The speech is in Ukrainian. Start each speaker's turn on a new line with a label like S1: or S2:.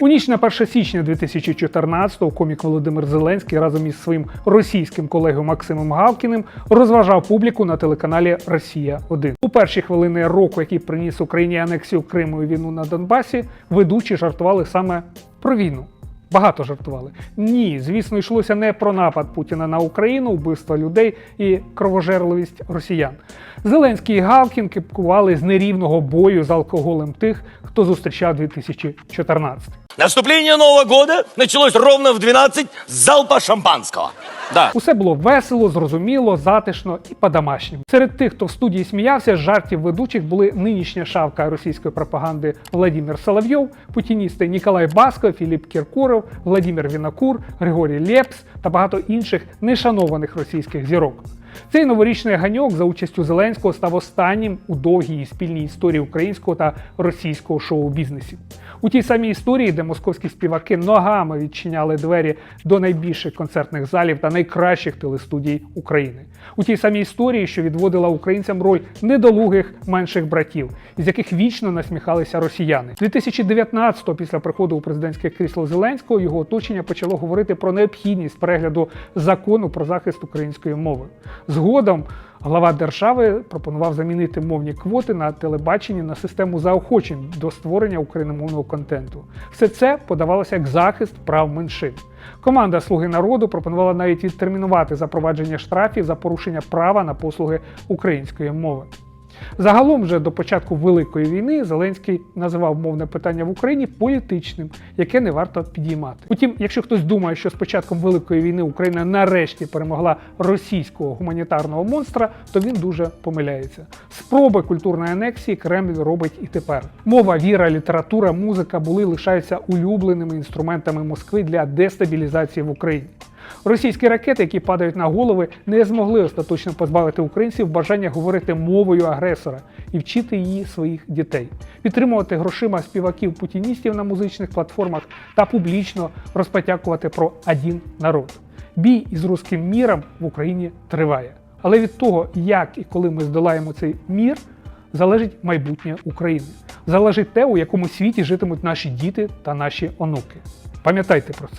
S1: У ніч на 1 січня 2014-го комік Володимир Зеленський разом із своїм російським колегою Максимом Галкіним розважав публіку на телеканалі Росія 1 У перші хвилини року, який приніс Україні анексію Криму і війну на Донбасі, ведучі жартували саме про війну. Багато жартували. Ні, звісно, йшлося не про напад Путіна на Україну, вбивство людей і кровожерливість росіян. Зеленський і Галкін кипкували з нерівного бою з алкоголем тих, хто зустрічав 2014.
S2: Наступление Нового года началось ровно в 12 с залпа шампанского. Да.
S1: Усе було весело, зрозуміло, затишно і по-домашньому. Серед тих, хто в студії сміявся, з жартів ведучих були нинішня шавка російської пропаганди Владимир Соловйов, путіністи Ніколай Баско, Філіп Кіркоров, Владимир Вінокур, Григорій Лєпс та багато інших нешанованих російських зірок. Цей новорічний ганьок за участю Зеленського став останнім у довгій і спільній історії українського та російського шоу-бізнесів. У тій самій історії, де московські співаки ногами відчиняли двері до найбільших концертних залів та найкращих телестудій України. У тій самій історії, що відводила українцям роль недолугих менших братів, із яких вічно насміхалися росіяни. 2019-го, після приходу у президентське крісло Зеленського, його оточення почало говорити про необхідність перегляду закону про захист української мови. Згодом глава держави пропонував замінити мовні квоти на телебаченні на систему заохочень до створення україномовного контенту. Все це подавалося як захист прав меншин. Команда Слуги народу пропонувала навіть відтермінувати запровадження штрафів за порушення права на послуги української мови. Загалом, вже до початку Великої війни Зеленський називав мовне питання в Україні політичним, яке не варто підіймати. Утім, якщо хтось думає, що з початком Великої війни Україна нарешті перемогла російського гуманітарного монстра, то він дуже помиляється. Спроби культурної анексії Кремль робить і тепер. Мова, віра, література, музика були лишаються улюбленими інструментами Москви для дестабілізації в Україні. Російські ракети, які падають на голови, не змогли остаточно позбавити українців бажання говорити мовою агресора і вчити її своїх дітей, підтримувати грошима співаків путіністів на музичних платформах та публічно розпотякувати про один народ. Бій із руським міром в Україні триває. Але від того, як і коли ми здолаємо цей мір, залежить майбутнє України. Залежить те, у якому світі житимуть наші діти та наші онуки. Пам'ятайте про це.